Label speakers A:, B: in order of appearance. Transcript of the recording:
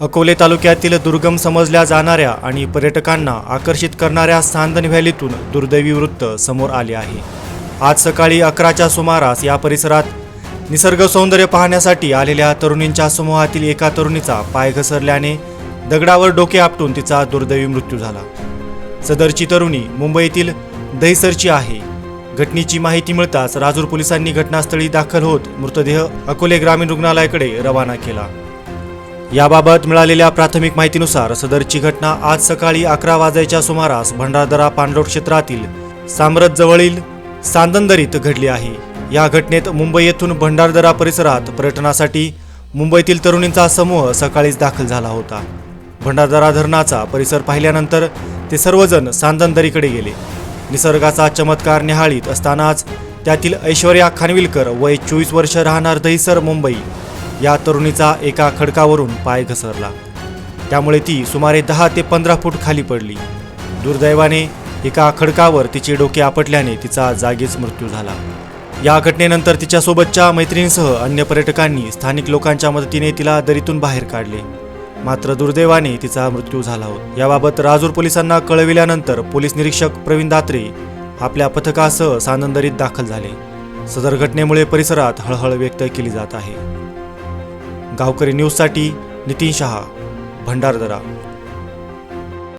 A: अकोले तालुक्यातील दुर्गम समजल्या जाणाऱ्या आणि पर्यटकांना आकर्षित करणाऱ्या सांदन व्हॅलीतून दुर्दैवी वृत्त समोर आले आहे. आज सकाळी अकराच्या सुमारास या परिसरात निसर्ग सौंदर्य पाहण्यासाठी आलेल्या तरुणींच्या समूहातील एका तरुणीचा पाय घसरल्याने दगडावर डोके आपटून तिचा दुर्दैवी मृत्यू झाला. सदरची तरुणी मुंबईतील दहिसरची आहे. घटनेची माहिती मिळताच राजूर पोलिसांनी घटनास्थळी दाखल होत मृतदेह अकोले ग्रामीण रुग्णालयाकडे रवाना केला. याबाबत मिळालेल्या प्राथमिक माहितीनुसार सदरची घटना आज सकाळी अकरा वाजायच्या सुमारास भंडारदरा पाणलोट क्षेत्रातील सामरत जवळील सांदंदरीत घडली आहे. या घटनेत मुंबई येथून भंडारदरा परिसरात पर्यटनासाठी मुंबईतील तरुणींचा समूह सकाळीच दाखल झाला होता. भंडारदरा धरणाचा परिसर पाहिल्यानंतर ते सर्वजण सांदंदरीकडे गेले. निसर्गाचा चमत्कार निहाळीत असतानाच त्यातील ऐश्वर्या खानविलकर वय चोवीस वर्ष राहणार दहिसर मुंबई या तरुणीचा एका खडकावरून पाय घसरला. त्यामुळे ती सुमारे दहा ते पंधरा फूट खाली पडली. दुर्दैवाने एका खडकावर तिचे डोके आपटल्याने तिचा जागीच मृत्यू झाला. या घटनेनंतर तिच्यासोबतच्या मैत्रिणींसह अन्य पर्यटकांनी स्थानिक लोकांच्या मदतीने तिला दरीतून बाहेर काढले. मात्र दुर्दैवाने तिचा मृत्यू झाला होता. याबाबत राजूर पोलिसांना कळविल्यानंतर पोलीस निरीक्षक प्रवीण दात्रे आपल्या पथकासह सानंदरीत दाखल झाले. सदर घटनेमुळे परिसरात हळहळ व्यक्त केली जात आहे. गावकरी न्यूजसाठी नितीन शहा भंडारदरा.